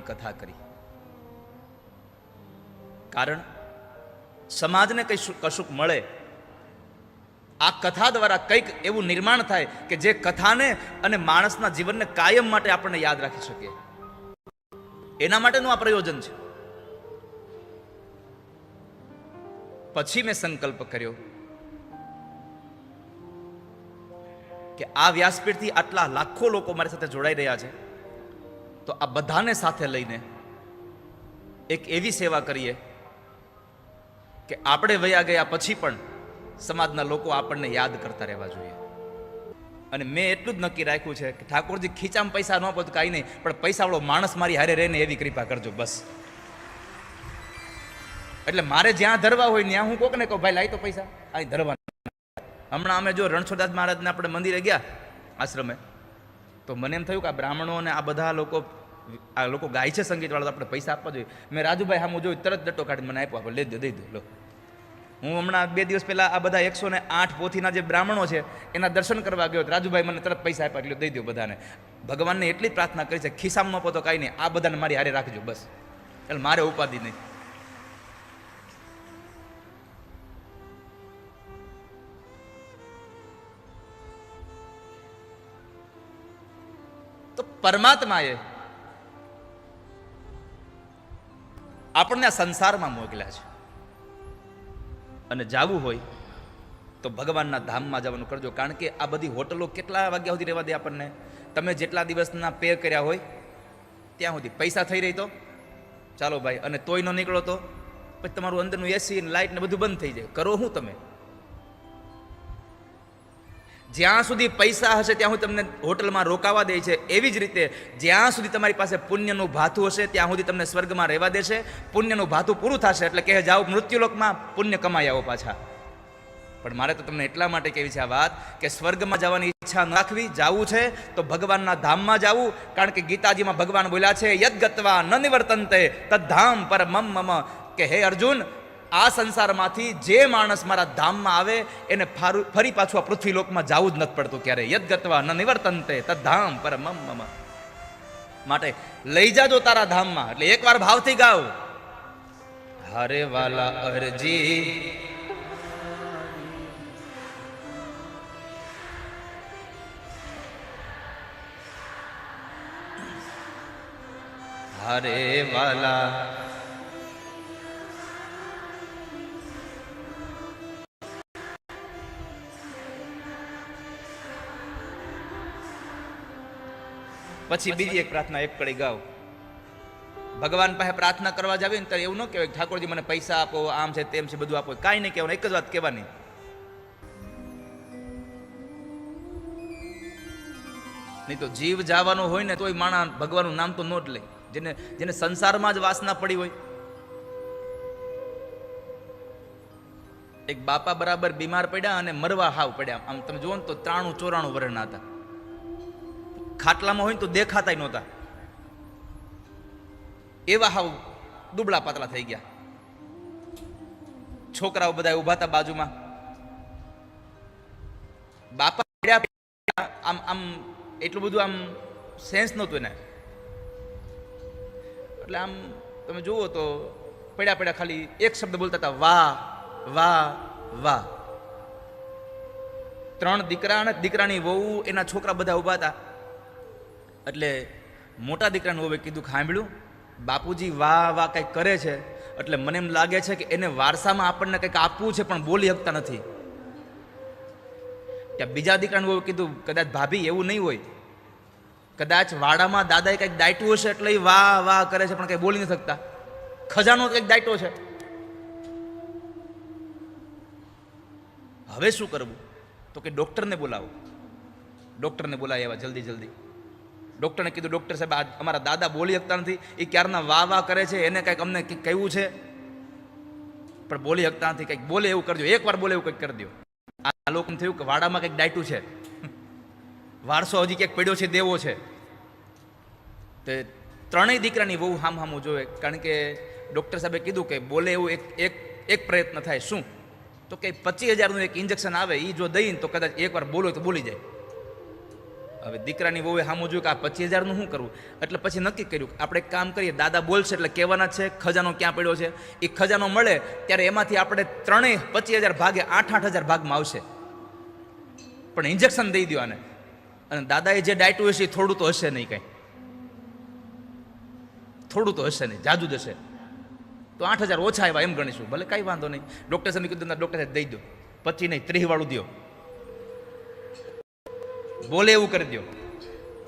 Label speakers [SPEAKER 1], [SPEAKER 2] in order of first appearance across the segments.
[SPEAKER 1] કથા કરી. કારણ સમાજને કઈ કશુંક મળે, આ કથા દ્વારા કંઈક એવું નિર્માણ થાય કે જે કથાને અને માણસના જીવનને કાયમ માટે આપણને યાદ રાખી શકીએ એના માટેનું આ પ્રયોજન છે. પછી મેં સંકલ્પ કર્યો કે આ વ્યાસપીઠથી આટલા લાખો લોકો મારી સાથે જોડાઈ રહ્યા છે. તો આ બધાને સાથે લઈને એક એવી સેવા કરીએ કે આપણે વયા ગયા પછી પણ સમાજના લોકો આપણને યાદ કરતા રહેવા જોઈએ. અને મેં એટલું જ નક્કી રાખ્યું છે કે ઠાકોરજી ખીચામાં પૈસા ન પહોંચ કાંઈ નહીં, પણ પૈસાવાળો માણસ મારી હારે રહે ને એવી કૃપા કરજો, બસ. એટલે મારે જ્યાં ધરવા હોય ત્યાં હું કોકને કહું, ભાઈ લાઈ તો પૈસા. અહીં ધરવા હમણાં અમે જો રણછોડદાસ મહારાજને આપણે મંદિરે ગયા આશ્રમે તો મને એમ થયું કે આ બ્રાહ્મણો અને આ બધા લોકો આ લોકો ગાય છે સંગીતવાળા, તો આપણે પૈસા આપવા જોઈએ. મેં રાજુભાઈ સામું જોયું, તરત ડટ્ટો કાઢી મને આપ્યો આપણે લઈ દો દઈ દો, લો. હું હમણાં બે દિવસ પહેલાં આ બધા એકસો ને આઠ પોથીના જે બ્રાહ્મણો છે, એના દર્શન કરવા ગયો રાજુભાઈ મને તરત પૈસા આપ્યા, એટલે દઈ દો બધાને. ભગવાનને એટલી જ પ્રાર્થના કરી છે, ખિસ્સામાં પોતો કાંઈ નહીં, આ બધાને મારી હારે રાખજો, બસ. એટલે મારે ઉપાધિ નહીં. પરમાત્માએ આપણને આ સંસારમાં મોકલ્યા છે. અને જાવું હોય તો ભગવાનના ધામમાં જવાનું કરજો. કારણ કે આ બધી હોટલો કેટલા વાગ્યા સુધી રહેવા દે આપણને? તમે જેટલા દિવસના પે કર્યા હોય, ત્યાં સુધી પૈસા થઈ રહી તો? ચાલો ભાઈ, અને તોય ન નીકળો તો? પછી તમારું અંદરનું એસી લાઇટ ને બધું બંધ થઈ જાય. કરો શું તમે? જ્યાં સુધી પૈસા હશે ત્યાં સુધી તમને હોટલમાં રોકાવા દે છે, એવી જ રીતે જ્યાં સુધી તમારી પાસે પુણ્યનું ભાથું હશે, ત્યાં સુધી તમને સ્વર્ગમાં રહેવા દેશે. પુણ્યનું ભાથું પૂરું થશે એટલે કહે, જાઓ મૃત્યુલોકમાં પુણ્ય કમાઈ આવો પાછા. પણ મારે તો તમને એટલા માટે કહેવી છે આ વાત કે સ્વર્ગમાં જવાની ઈચ્છા ન રાખવી, જાવું છે તો ભગવાનના ધામમાં જાવું, કારણ કે ગીતાજીમાં ભગવાન બોલ્યા છે, યદ ગત્વા ન નિવર્તનતે તદ્ધામ પર મમ મમ. કે, હે અર્જુન આ સંસારમાંથી જે માણસ મારા ધામમાં આવે, એને ફારું- પાછું આ પૃથ્વી લોકમાં જવું જ નથી પડતું ક્યારે યદ ગત્વા ન નિવર્તનતે તદ્ધામ પર મમ મમ. માટે લઈ જાજો તારા ધામમાં. એટલે એકવાર ભાવથી ગાવ. હરે વાલા અરજી. હરે વાલા પછી બીજી એક પ્રાર્થના એક કડી ગાવ. ભગવાન પાસે પ્રાર્થના કરવા જાવી ને ત્યારે એવું ન કહેવાય ઠાકોરજી મને પૈસા આપો આમ છે તેમ છે બધું આપો. કાંઈ નહીં કહેવાનું એક જ વાત કહેવાની. નહીં તો જીવ જવાનો હોય ને તોય માણા ભગવાનનું નામ તો નોટ લે. જેને જેને સંસારમાં જ વાસના પડી હોય. એક બાપા બરાબર બીમાર પડ્યા અને મરવા હાવ પડ્યા. આમ તમે જુઓ ને તો ત્રાણું ચોરાણું વર્ણના હતા. ખાટલામાં હોય તો દેખાતાય નહોતા. એવા હાવ દુબળા પાતળા થઈ ગયા. છોકરાઓ બધા ઊભા હતા બાજુમાં. બાપા આમ આમ એટલું બધું આમ સેન્સ નહોતું એને. એટલે આમ તમે જુઓ તો પડ્યા પડ્યા ખાલી એક શબ્દ બોલતા હતા, વાહ વાહ વાહ. ત્રણ દીકરા અને દીકરાની વહુ એના છોકરા બધા ઊભા હતા. એટલે મોટા દીકરાને વહુએ કીધું સાંભળ્યું બાપુજી, વાહ વાહ, કંઈક કરે છે. એટલે મને એમ લાગે છે કે એને વારસામાં આપણને કંઈક આપવું છે, પણ બોલી શકતા નથી. ત્યાં બીજા દીકરાને વહુએ કીધું, કદાચ ભાભી એવું નહીં હોય. કદાચ વાડામાં દાદાએ કંઈક દાયટું હશે એટલે એ વાહ વાહ કરે છે, પણ કંઈ બોલી નથી શકતા. ખજાનો કંઈક દાયટો છે. હવે શું કરવું? તો કે ડૉક્ટરને બોલાવો. ડૉક્ટરને બોલાવ્યા જલ્દી જલ્દી. ડૉક્ટરને કીધું, ડૉક્ટર સાહેબ અમારા દાદા બોલી શકતા નથી. એ ક્યારના વાહ વાહ કરે છે? એને કંઈક અમને કહ્યું છે? પણ બોલી શકતા નથી. કંઈક બોલે એવું કરજો એકવાર બોલે એવું કંઈક કરી દો. આ લોકોને થયું કે વાડામાં કંઈક ડાયટું છે. વારસો હજી ક્યાંક પડ્યો છે, દેવો છે. તે ત્રણેય દીકરાની બહુ હામ હામું જોવે. કારણ કે ડૉક્ટર સાહેબે કીધું કે બોલે એવું એક એક એક પ્રયત્ન થાય. શું? તો કે પચીસ હજારનું એક ઇન્જેક્શન આવે એ જો દઈને તો કદાચ એકવાર બોલો તો બોલી જાય. હવે દીકરાની વહુએ સામું જોયું કે આ પચીસ હજારનું શું કરવું? એટલે પછી નક્કી કર્યું કે આપણે કામ કરીએ, દાદા બોલશે એટલે કહેવાના છે, ખજાનો ક્યાં પડ્યો છે? એ ખજાનો મળે ત્યારે એમાંથી આપણે ત્રણેય પચીસ હજાર ભાગે આઠ આઠ હજાર ભાગમાં આવશે. પણ ઇન્જેક્શન દઈ દો આને. અને દાદાએ જે ડાયટું હશે એ થોડું તો હશે નહીં કંઈ. થોડું તો હશે નહીં, જાજુ જ હશે. તો આઠ હજાર ઓછા આવ્યા એમ ગણીશું, ભલે કાંઈ વાંધો નહીં. ડૉક્ટર સાહેબ કીધું ડૉક્ટર સાહેબ દઈ દો પચી નહીં, ત્રીસ વાળું દો બોલે એવું કરી દો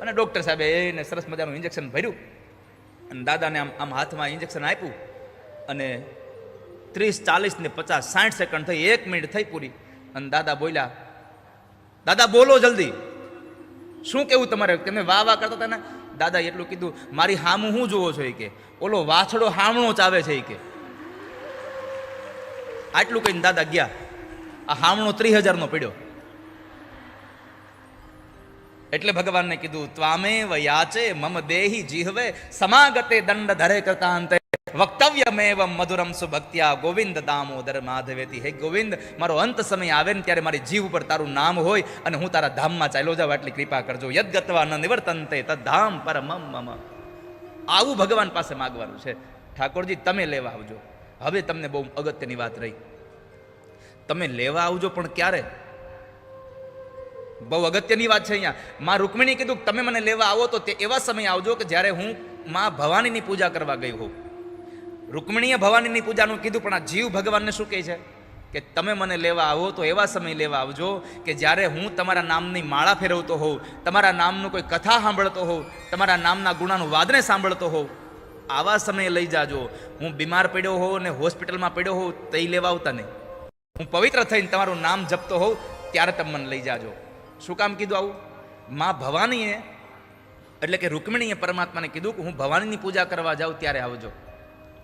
[SPEAKER 1] અને ડૉક્ટર સાહેબે એને સરસ મજાનું ઇન્જેક્શન ભર્યું. અને દાદાને આમ આમ હાથમાં ઇન્જેક્શન આપ્યું. અને ત્રીસ, ચાલીસ ને પચાસ, સાઠ સેકન્ડ થઈ, એક મિનિટ થઈ પૂરી. અને દાદા બોલ્યા, દાદા, બોલો જલ્દી. શું કેવું તમારે? તમે વાહ વાહ કરતા હતા ને? દાદા એટલું કીધું, મારી હામું હું જોવો છો કે? ઓલો વાછડો હામણો ચાવે છે એ કે. આટલું કહીને દાદા ગયા. આ હામણો ત્રીસ હજારનો પડ્યો. એટલે ભગવાનને કીધું ત્વામે વયાચે મમ દેહી જીહવે, સમાગતે દંડ ધરે કૃતાંતે વક્તવ્યમેવ મધુરમ સુભક્ત્યા, ગોવિંદ દામોદર માધવેતી. હે ગોવિંદ, મારો અંત સમય આવે ને ત્યારે મારી જીવ ઉપર તારું નામ હોય અને હું તારા ધામમાં ચાલ્યો જાઉં એટલી કૃપા કરજો. યદગતવા ન નિવર્તનતે તદ્ધામ પરમમ મમ. આવું ભગવાન પાસે માગવાનું છે. ઠાકોરજી, તમે લેવા આવજો. હવે તમને બહુ અગત્યની વાત રહી. તમે લેવા આવજો પણ ક્યારે? બહુ અગત્યની વાત છે અહીંયા. માં રૂકમિણી કીધું તમે મને લેવા આવો તો તે એવા સમય આવજો કે જ્યારે હું માં ભવાનીની પૂજા કરવા ગઈ હોઉં. રૂકમિણીએ ભવાનીની પૂજાનું કીધું, પણ આ જીવ ભગવાનને શું કહે છે? કે તમે મને લેવા આવો તો એવા સમય લેવા આવજો કે જ્યારે હું તમારા નામની માળા ફેરવતો હોઉં, તમારા નામનું કોઈ કથા સાંભળતો હોઉં, તમારા નામના ગુણાનું વાદને સાંભળતો હોઉં, આવા સમયે લઈ જાજો. હું બીમાર પડ્યો હોઉં અને હોસ્પિટલમાં પડ્યો હોઉં તે લેવા આવતા નહીં. હું પવિત્ર થઈને તમારું નામ જપતો હોઉં, ત્યારે તમે મને લઈ જાજો. શું કામ કીધું આવું? મા ભવાનીએ, એટલે કે રૂકમિણીએ પરમાત્માને કીધું કે હું ભવાનીની પૂજા કરવા જાઉં ત્યારે આવજો.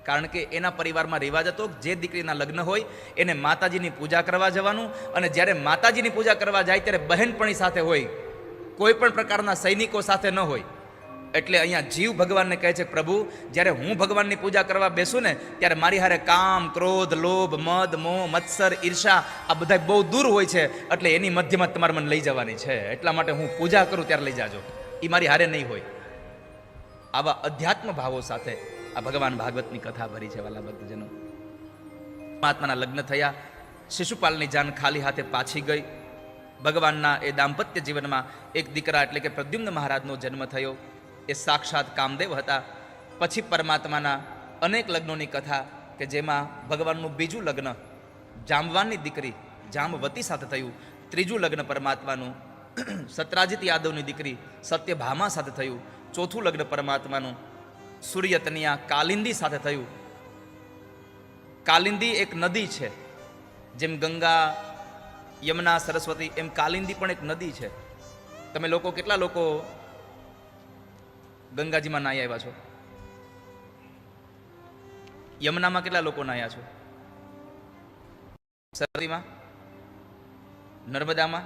[SPEAKER 1] કારણ કે એના પરિવારમાં રિવાજ હતો જે દીકરીના લગ્ન હોય, એને માતાજીની પૂજા કરવા જવાનું અને જ્યારે માતાજીની પૂજા કરવા જાય ત્યારે બહેનપણી સાથે હોય, કોઈ પણ પ્રકારના સૈનિકો સાથે ન હોય. એટલે અહીંયા જીવ ભગવાનને કહે છે, પ્રભુ, જ્યારે હું ભગવાનની પૂજા કરવા બેસું ને, ત્યારે મારી હારે કામ, ક્રોધ, લોભ, મદ, મોહ, મત્સર, ઈર્ષા, આ બધા બહુ દૂર હોય છે, એટલે એની મધ્યમાં તમારે મને લઈ જવાની છે. એટલા માટે હું પૂજા કરું ત્યારે લઈ જાજો. એ મારી હારે નહીં હોય. આવા અધ્યાત્મ ભાવો સાથે આ ભગવાન ભાગવતની કથા ભરી છે, વાલા ભક્તજનો. મહાત્માના લગ્ન થયા, શિશુપાલની જાન ખાલી હાથે પાછી ગઈ. ભગવાનના એ દાંપત્ય જીવનમાં એક દીકરા એટલે કે પ્રદ્યુમ્ન મહારાજનો જન્મ થયો. એ સાક્ષાત કામદેવ હતા. પછી પરમાત્માના અનેક લગ્નોની કથા કે જેમાં ભગવાનનું બીજું લગ્ન જામવાનની દીકરી જામવતી સાથે થયું. ત્રીજું લગ્ન પરમાત્માનું સત્રાજીત યાદવની દીકરી સત્યભામા સાથે થયું. ચોથું લગ્ન પરમાત્માનું સૂર્યતનિયા કાલિંદી સાથે થયું. કાલિંદી એક નદી છે, જેમ ગંગા, યમુના, સરસ્વતી એમ કાલિંદી પણ એક નદી છે. તમે લોકો કેટલા લોકો ગંગાજીમાં નાહી આવ્યા છો? યમુનામાં કેટલા લોકો નાહ્યા છો? સરસ્વતીમાં નર્મદામાં?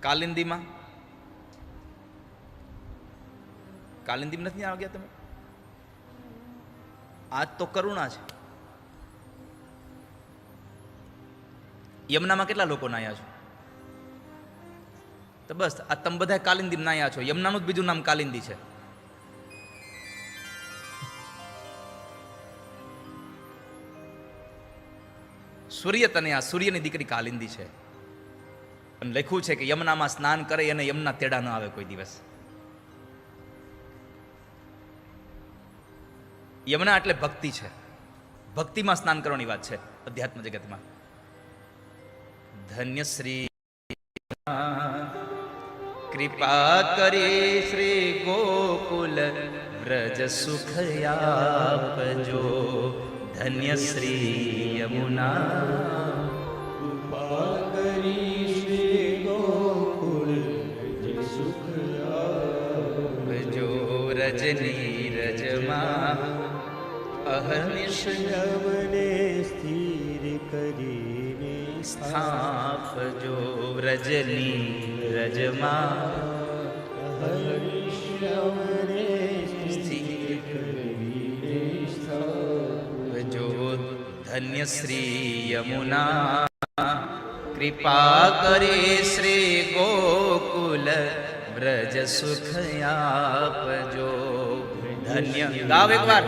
[SPEAKER 1] કાલિંદીમાં? કાલિંદીમાં નથી આવ્યા તમે? આજ તો કરુણા છે. યમુનામાં કેટલા લોકો નાહ્યા છો? તો બસ, આ તમે બધા કાલિંદી નાયા છો. યમુનાનું જ બીજું નામ કાલિંદી છે. સૂર્ય તને આ સૂર્યની દીકરી કાલિંદી છે. અને લખ્યું છે કે યમુનામાં સ્નાન કરે અને યમુના તેડા ન આવે કોઈ દિવસ. યમુના એટલે ભક્તિ છે. ભક્તિમાં સ્નાન કરવાની વાત છે અધ્યાત્મ જગતમાં. ધન્ય શ્રી કૃપા કરી શ્રી ગોકુલ વ્રજ સુખ આપજો. ધન્ય શ્રી યમુના. જો રજની રજમાં અહર્નિશ
[SPEAKER 2] યમને સ્થિર કરીને
[SPEAKER 1] સ્થાપજો. રજની રજમાં
[SPEAKER 2] હરિશ્રવને
[SPEAKER 1] સ્થિર જો ધન્ય શ્રી યમુના કૃપા કરે શ્રી ગોકુલ વ્રજ સુખ આપજો ધન્ય ગાવ એકવાર